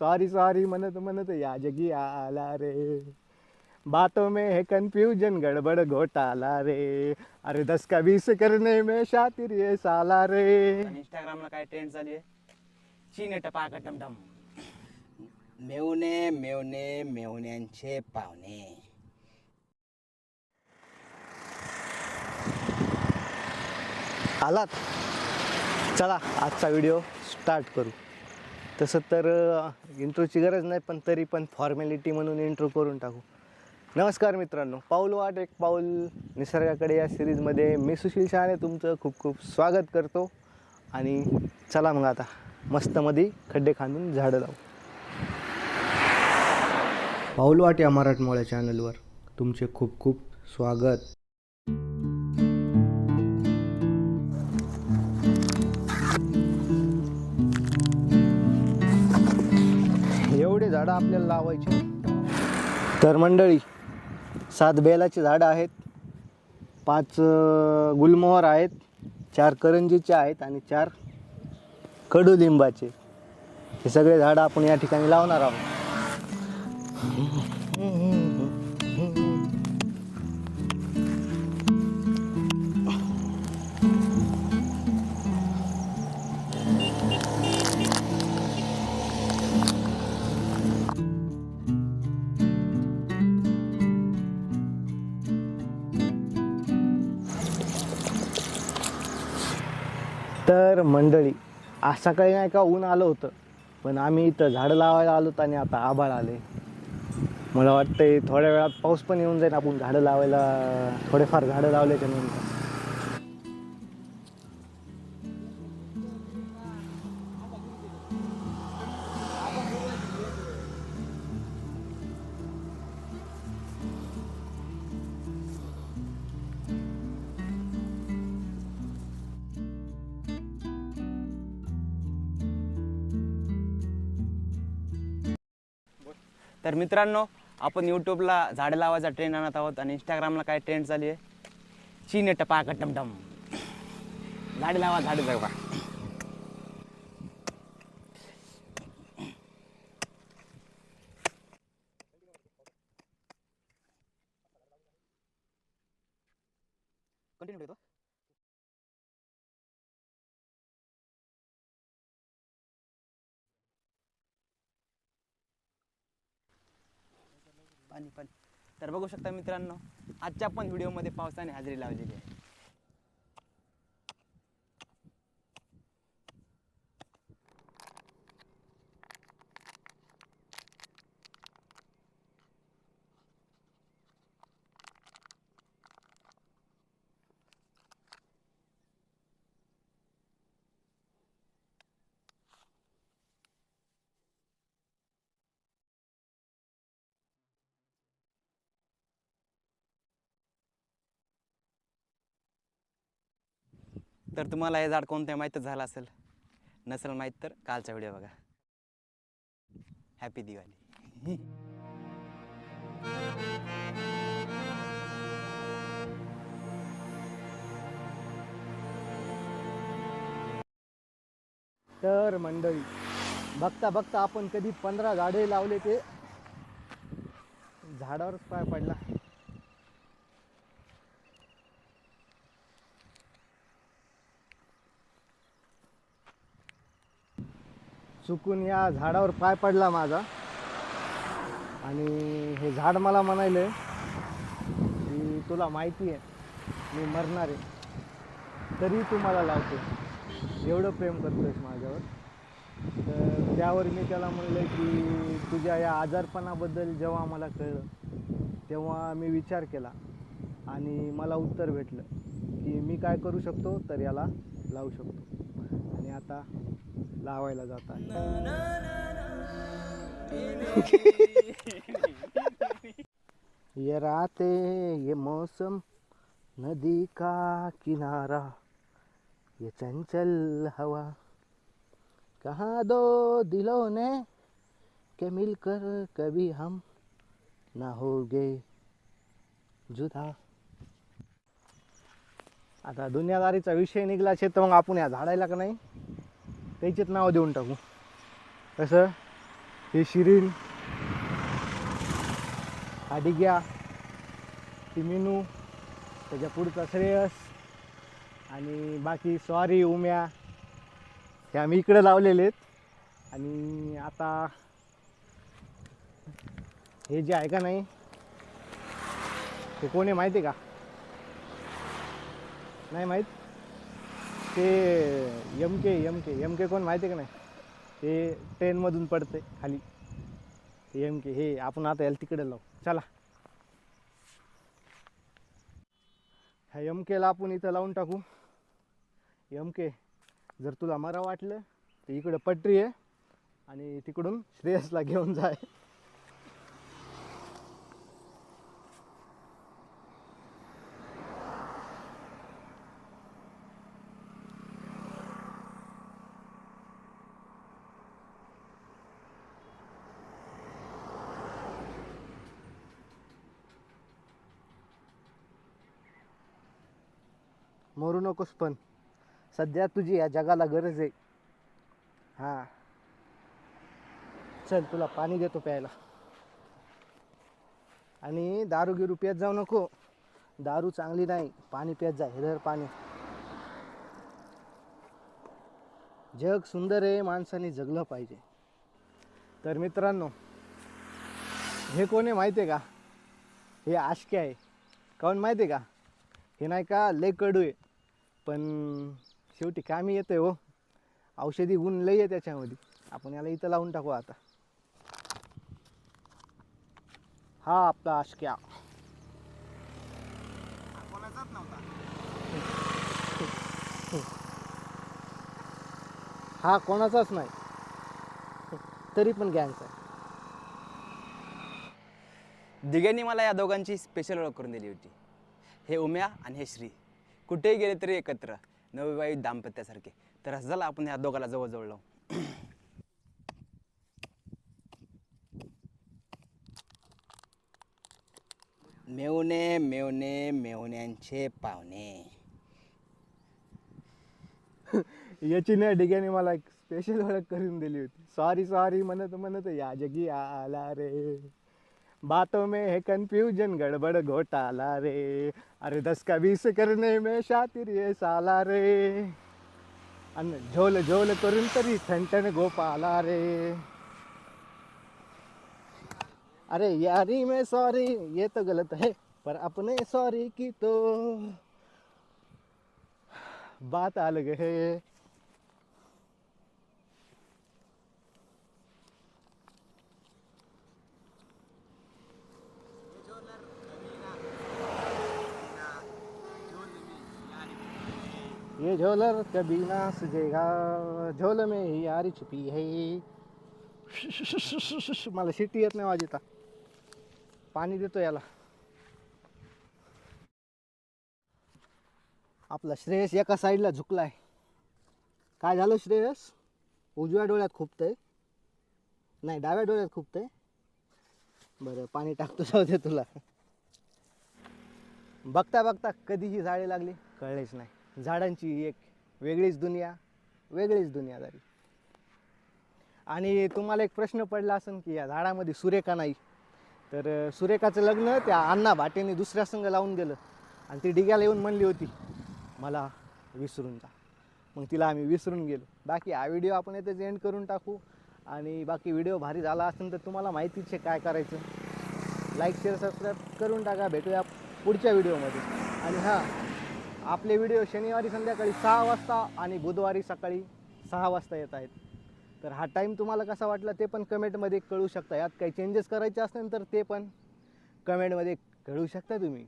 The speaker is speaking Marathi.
सॉरी सॉरी म्हणत म्हणत या जगी आला रे. बातों में है कंफ्यूजन गड़बड़ घोटाला रे. अरे दस का बीस करने में शातिर ये साला रे. इंस्टाग्रामला काय ट्रेंड चालू आहे? चीन टपाक टमटम. मेवणे मेवणे मेवण्यांचे पाहुणे. आलात? चला आजचा व्हिडिओ स्टार्ट करू. तसं तर इंट्रोची गरज नाही पण तरी पण फॉर्मॅलिटी म्हणून इंट्रो करून टाकू. नमस्कार मित्रांनो पाऊल वाट एक पाऊल निसर्गाकडे या सिरीजमध्ये मी सुशील शहाणे तुमचं खूप खूप स्वागत करतो. आणि चला मग आता मस्तमध्ये खड्डे खांदून झाडं लावू. पाऊलवाट या मराठमोळ्या चॅनलवर तुमचे खूप खूप स्वागत. झाडं आपल्याला लावायचे. तर मंडळी सात बेलाची झाडं आहेत पाच गुलमोहर आहेत चार करंजीचे आहेत आणि चार कडुलिंबाचे. हे सगळे झाडं आपण या ठिकाणी लावणार आहोत. तर मंडळी आज सकाळी नाही का ऊन आलं होतं पण आम्ही इथं झाडं लावायला आलो आणि आता आभाळ आले. मला वाटतंय थोड्या वेळात पाऊस पण येऊन जाईल आपण झाडं लावायला थोडेफार झाडं लावल्याच्या नंतर. तर मित्रांनो आपण यूट्यूबला झाडं लावायचा ट्रेंड आणत आहोत आणि इंस्टाग्रामला काय ट्रेंड चालू आहे? चीन टपाक टमटम. झाडे लावा झाडे जगवा कंटिन्यू करतो पाणी पाणी. तर बघू शकता मित्रांनो आजच्या पण व्हिडिओमध्ये पावसाने हजेरी लावलेली आहे. तर तुम्हाला हे झाड कोणत्या माहीतच झालं असेल? नसेल माहीत तर कालचा व्हिडिओ बघा. हॅपी दिवाळी तर मंडळी बघता बघता आपण कधी पंधरा झाडे लावले ते? झाडावरच पाय पडला. चुकून या झाडावर पाय पडला माझा. आणि हे झाड मला म्हणायलं की तुला माहिती आहे मी मरणार आहे. तरी तू मला लावतो. एवढं प्रेम करतोयस माझ्यावर. तर त्यावर मी त्याला म्हणलं की तुझ्या या आजारपणाबद्दल जेव्हा मला कळलं तेव्हा मी विचार केला आणि मला उत्तर भेटलं की मी काय करू शकतो तर याला लावू शकतो. आणि आता लावायला जात आहे ये राते ये मौसम नदी का किनारा ये चंचल हवा। कहाँ दो दिलों ने के मिलकर कभी हम ना होगे जुदा। आता दुनियादारीचा विषय निघला असेल तर मग आपण या झाडायला का नाही? त्याचेच नाव देऊन टाकू. कसं हे शिरीन हा ती मिनू त्याच्या पुढचा श्रेयस आणि बाकी सॉरी उम्या. हे आम्ही इकडे लावलेले आहेत. आणि आता हे जे आहे का नाही ते कोण आहे माहिती आहे का? नाही माहीत? ते M K M K M K कोण माहिती आहे का नाही? ते ट्रेनमधून पडते खाली. ते एम के हे आपण आता याला तिकडे लावू. चला. ह्या एम केला आपण इथं लावून टाकू. एम के जर तुला मरा वाटलं तर इकडं पटरी आहे आणि तिकडून श्रेयसला घेऊन जाय मरू नकोस पण. सध्या तुझी या जगाला गरज आहे. हां. चल तुला पाणी देतो प्यायला. आणि दारू गिरू पित जाऊ नको. दारू चांगली नाही. पाणी पित जा. हिरहर पाणी. जग सुंदर आहे माणसाने जगलं पाहिजे. तर मित्रांनो हे कोण आहे माहिती आहे का? हे आशके आहे. काऊन माहिती आहे का? हे नाही का? लय कडू आहे. पण शेवटी कामी येते हो. औषधी गुण लई आहे त्याच्यामध्ये. आपण याला इथं लावून टाकू आता. हा आपला आशक्या. हा कोणाचाच नाही. तरी पण गँगचा आहे. दिघ्यांनी मला या दोघांची स्पेशल ओळख करून दिली होती. हे उम्या आणि हे श्री. कुठेही गेले तरी एकत्र. नवविवाहित दाम्पत्यासारखे. तर असं झालं आपण या दोघाला जवळजवळ लावू. मेवणे मेवणे मेवण्यांचे पाहुणे. याची नाही डिग्याने मला एक स्पेशल ओळख करून दिली होती. सॉरी सॉरी म्हणत म्हणत या जगी आला रे. बातों में है कंफ्यूजन गड़बड़ घोटाला रे। अरे दस का बीस करने में शातिर ये साला रे। अन झोल झोल करून तरी ठणठण गोपाला रे। अरे यारी में सॉरी ये तो गलत है, पर अपने सॉरी की तो बात अलग है। झोलर कभी ना सजेगा झोल में ही यारी छुपी है। मला शिट्टी येत नाही वाजेता पाणी देतो याला. आपला श्रेयस एका साईडला झुकलाय. काय झालं श्रेयस? उजव्या डोळ्यात खुपतंय. नाही डाव्या डोळ्यात खुपतंय. बरं पाणी टाकतो जाऊ दे तुला. बघता बघता कधी ही झाडे लागली? कळलेच नाही. झाडांची एक वेगळीच दुनिया वेगळीच दुनियादारी. आणि तुम्हाला एक प्रश्न पडला असेल की या झाडामध्ये सुरेखा नाही तर सुरेखाचं लग्न त्या अण्णा भाटेने दुसऱ्या संघ लावून गेलं आणि ती डिग्याला येऊन म्हणली होती मला विसरून जा. मग तिला आम्ही विसरून गेलो. बाकी हा व्हिडिओ आपण येथेच एंड करून टाकू. आणि बाकी व्हिडिओ भारी झाला असेल तर तुम्हाला माहितीच आहे काय करायचं? लाईक शेअर सबस्क्राईब करून टाका. भेटूया पुढच्या व्हिडिओमध्ये. आणि हां आपले व्हिडिओ शनिवारी संध्याकाळी सहा वाजता आणि बुधवारी सकाळी सहा वाजता येत आहेत. तर हा टाईम तुम्हाला कसा वाटला ते पण कमेंटमध्ये कळू शकता. यात काही चेंजेस करायचे असतील तर ते पण कमेंटमध्ये कळू शकता तुम्ही.